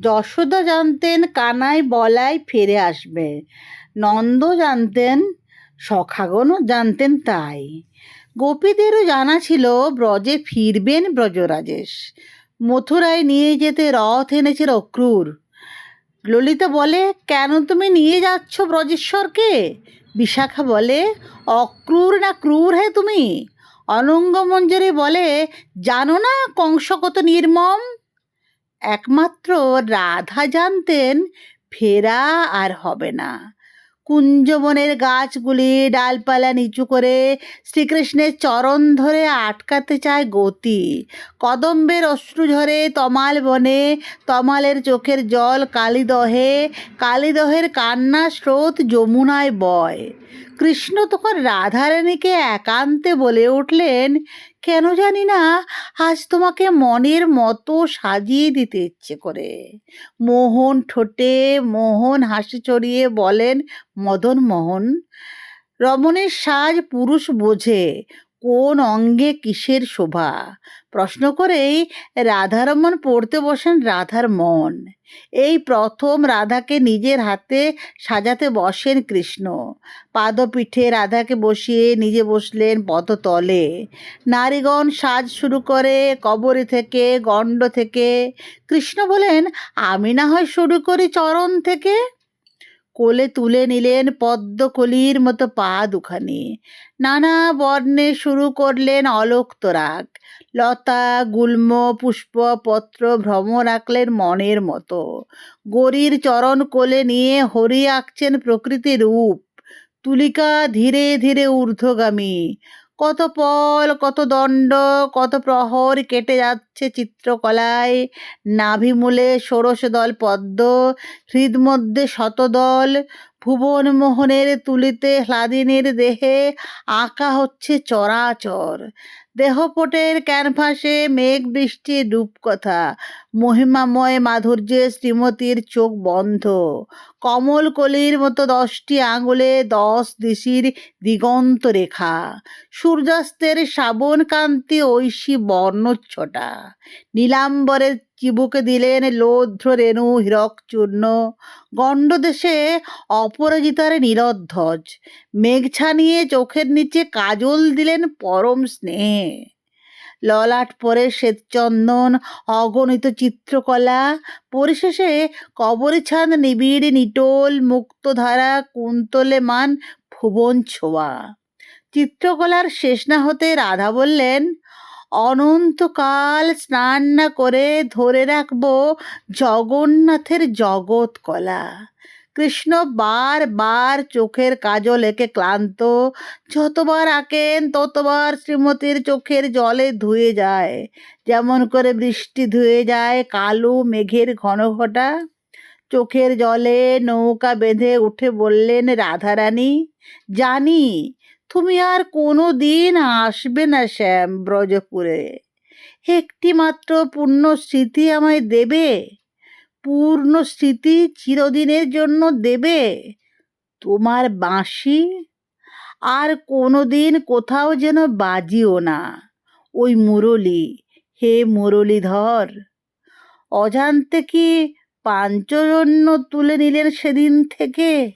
যশোদা জানতেন কানাই বলাই ফিরে আসবে। নন্দ জানতেন সখাগণও জানতেন তাই। গোপীদেরও জানা ছিল, ব্রজে ফিরবেন ব্রজরাজেশ। মথুরায় নিয়ে যেতে রথ এনেছে অক্রূর। ললিতা বলে, কেন তুমি নিয়ে যাচ্ছ ব্রজেশ্বরকে? বিশাখা বলে, অক্রূর না ক্রূর হে তুমি? অনঙ্গমঞ্জরি বলে, জানো না কংস কত নির্মম? একমাত্র রাধা জানতেন ফেরা আর হবে না। কুঞ্জবনের গাছগুলি ডালপালা নিচু করে শ্রীকৃষ্ণের চরণ ধরে আটকাতে চায় গতি। কদম্বের অশ্রু ঝরে তমাল বনে, তমালের চোখের জল কালিদহে কালিদহের কান্না স্রোত যমুনায় বয়। কৃষ্ণ তখন রাধারানীকে একান্তে বলে উঠলেন কেন জানি না, আজ তোমাকে মনের মতো সাজিয়ে দিতে ইচ্ছে করে। মোহন ঠোঁটে মোহন হাসি চড়িয়ে বলেন, মদন মোহন, রমণের সাজ পুরুষ বোঝে কোন অঙ্গে কিসের শোভা? প্রশ্ন করেই রাধারমন পড়তে বসেন রাধার মন। এই প্রথম রাধাকে নিজের হাতে সাজাতে বসেন কৃষ্ণ। পাদপীঠে রাধাকে বসিয়ে নিজে বসলেন পদতলে। নারীগণ সাজ শুরু করে কবরী থেকে, গণ্ড থেকে। কৃষ্ণ বলেন, আমি না হয় শুরু করি চরণ থেকে? কোলে তুলে নিলেন পদ্মকলির মতো পা দুখানি। নানা বর্ণে শুরু করলেন অলোকতরাগ লতা, গুল্ম, পুষ্প, পত্র, ভ্রম রাখলেন মনের মতো। গরির চরণ কোলে নিয়ে হরি আঁকছেন প্রকৃতির রূপ। তুলিকা ধীরে ধীরে ঊর্ধ্বগামী। কত পল, কত দণ্ড, কত প্রহর কেটে যাচ্ছে চিত্রকলায়। নাভিমূলে ষোড়শ দল পদ্ম, হৃদমধ্যে শতদল ভুবন মোহনের তুলিতে হ্লাদিনীর দেহে আঁকা হচ্ছে চরাচর। দেহপটের ক্যানভাসে মেঘ বৃষ্টির রূপকথা, মহিমাময় মাধুর্যে শ্রীমতীর চোখ বন্ধ। কমল কলির মতো দশটি আঙুলে দশ দিশির দিগন্ত রেখা। সূর্যাস্তের শ্রাবণ কান্তি ঐশী বর্ণচ্ছটা। নীলাম্বরের চিবুকে দিলেন লোধ্র রেণু হীরক চূর্ণ গণ্ডদেশে অপরাজিতার নিরধ্বজ। মেঘ ছানিয়ে চোখের নিচে কাজল দিলেন পরম স্নেহে। ললাট পরে শ্বেতচন্দন, অগণিত চিত্রকলা। পরিশেষে কবরছান নিবিড় নিটোল মুক্তধারা কুন্তলে মান ভুবন ছোঁয়া। চিত্রকলার শেষ না হতে রাধা বললেন অনন্তকাল স্নান না করে ধরে রাখব জগন্নাথের জগৎ কলা কৃষ্ণ বার বার চোখের কাজল এঁকে ক্লান্ত, যতবার আঁকেন ততবার শ্রীমতীর চোখের জলে ধুয়ে যায়। যেমন করে বৃষ্টি ধুয়ে যায় কালো মেঘের ঘন ঘটা। চোখের জলে নৌকা বেঁধে উঠে বললেন, রাধারানী, জানি তুমি আর কোনো দিন আসবে না শ্যাম ব্রজপুরে একটি মাত্র পূর্ণ স্মৃতি আমায় দেবে। পূর্ণ স্মৃতি চিরদিনের জন্য দেবে। তোমার বাঁশি? আর কোনো দিন কোথাও যেন বাজিও না। ওই মুরলি, হে মুরলীধর। অজান্তে কি পাঞ্চজন্য তুলে নিলেন সেদিন থেকে?